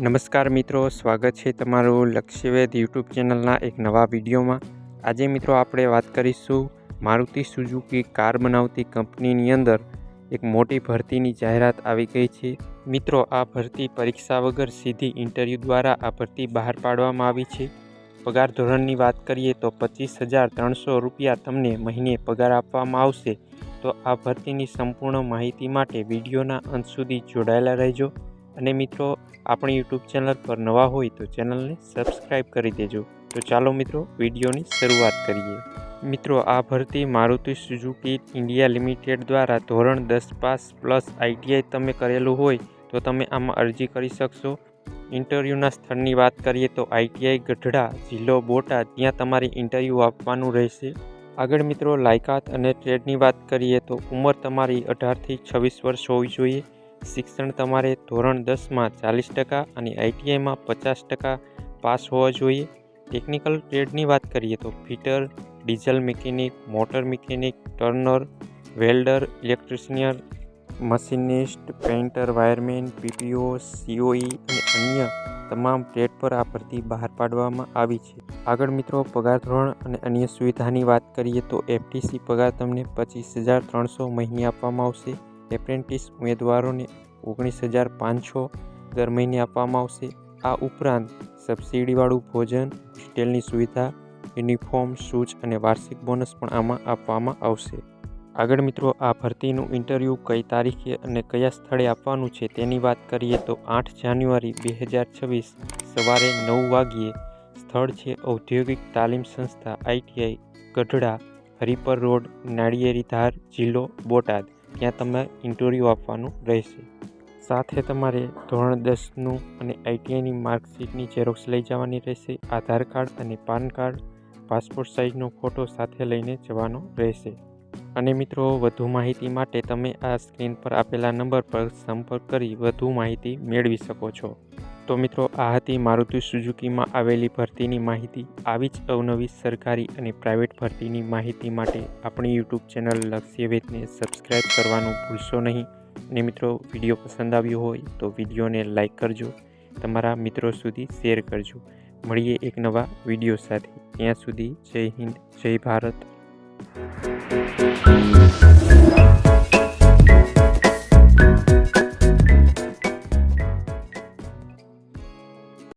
નમસ્કાર મિત્રો, સ્વાગત છે તમારું લક્ષ્યવેદ યુટ્યુબ ચેનલના એક નવા વિડીયોમાં. આજે મિત્રો આપણે વાત કરીશું મારુતિ સુઝુકી કાર બનાવતી કંપનીની અંદર એક મોટી ભરતીની જાહેરાત આવી ગઈ છે. મિત્રો, આ ભરતી પરીક્ષા વગર સીધી ઇન્ટરવ્યૂ દ્વારા આ ભરતી બહાર પાડવામાં આવી છે. પગાર ધોરણની વાત કરીએ તો પચીસ હજાર ત્રણસો રૂપિયા તમને મહિને પગાર આપવામાં આવશે. તો આ ભરતીની સંપૂર્ણ માહિતી માટે વિડીયોના અંત સુધી જોડાયેલા રહેજો. અને મિત્રો, આપણી યુટ્યુબ ચેનલ પર નવા હોય તો ચેનલને સબસ્ક્રાઈબ કરી દેજો. તો ચાલો મિત્રો, વિડીયોની શરૂઆત કરીએ. મિત્રો, આ ભરતી મારુતિ સુઝુકી ઇન્ડિયા લિમિટેડ દ્વારા ધોરણ દસ પાસ પ્લસ આઈટીઆઈ તમે કરેલું હોય તો તમે આમાં અરજી કરી શકશો. ઇન્ટરવ્યૂના સ્થળની વાત કરીએ તો આઈટીઆઈ ગઢડા જિલ્લો બોટાદ, ત્યાં તમારે ઇન્ટરવ્યૂ આપવાનું રહેશે. આગળ મિત્રો, લાયકાત અને ટ્રેડની વાત કરીએ તો ઉંમર તમારી અઢારથી છવ્વીસ વર્ષ હોવી જોઈએ. શિક્ષણ તમારે ધોરણ દસમાં ચાલીસ ટકા અને આઈટીઆઈમાં પચાસ ટકા પાસ હોવા જોઈએ. ટેકનિકલ ટ્રેડની વાત કરીએ તો fitter, diesel mechanic, motor mechanic, turner, welder, electrician, machinist, painter, wireman, PPO, COE અને અન્ય તમામ ટ્રેડ પર આ ભરતી બહાર પાડવામાં આવી છે. આગળ મિત્રો, પગાર ધોરણ અને અન્ય સુવિધાની વાત કરીએ તો એફટીસી પગાર તમને પચીસ હજાર ત્રણસો મહિને આપવામાં આવશે. એપ્રેન્ટિસ ઉમેદવારોને ઓગણીસ હજાર પાંચસો દર મહિને આપવામાં આવશે. આ ઉપરાંત સબસિડીવાળું ભોજન, હોસ્ટેલની સુવિધા, યુનિફોર્મ, શૂઝ અને વાર્ષિક બોનસ પણ આમાં આપવામાં આવશે. આગળ મિત્રો, આ ભરતીનું ઇન્ટરવ્યૂ કઈ તારીખે અને કયા સ્થળે આપવાનું છે તેની વાત કરીએ તો આઠ જાન્યુઆરી બે હજાર છવ્વીસ સવારે નવ વાગ્યે સ્થળ છે ઔદ્યોગિક તાલીમ સંસ્થા આઈટીઆઈ ગઢડા, હરિપર રોડ, નાળિયેરી ધાર, જિલ્લો બોટાદ. ત્યાં તમે ઇન્ટરવ્યૂ આપવાનું રહેશે. સાથે તમારે ધોરણ દસનું અને આઈટીઆઈની માર્કશીટની ઝેરોક્ષ લઈ જવાની રહેશે, આધાર કાર્ડ અને પાન કાર્ડ, પાસપોર્ટ સાઇઝનો ફોટો સાથે લઈને જવાનો રહેશે. અને મિત્રો, વધુ માહિતી માટે તમે આ સ્ક્રીન પર આપેલા નંબર પર સંપર્ક કરી વધુ માહિતી મેળવી શકો છો. તો મિત્રો, આ હતી મારુતિ સુઝુકીમાં આવેલી ભરતીની માહિતી. આવી જ અવનવી સરકારી અને પ્રાઇવેટ ભરતીની માહિતી માટે આપણી યુટ્યુબ ચેનલ લક્ષ્યવેદને સબસ્ક્રાઈબ કરવાનું ભૂલશો નહીં. અને મિત્રો, વીડિયો પસંદ આવ્યો હોય તો વિડીયોને લાઇક કરજો. તમારા મિત્રો સુધી શેર કરજો. મળીએ એક નવા વીડિયો સાથે. ત્યાં સુધી જય હિન્દ, જય ભારત.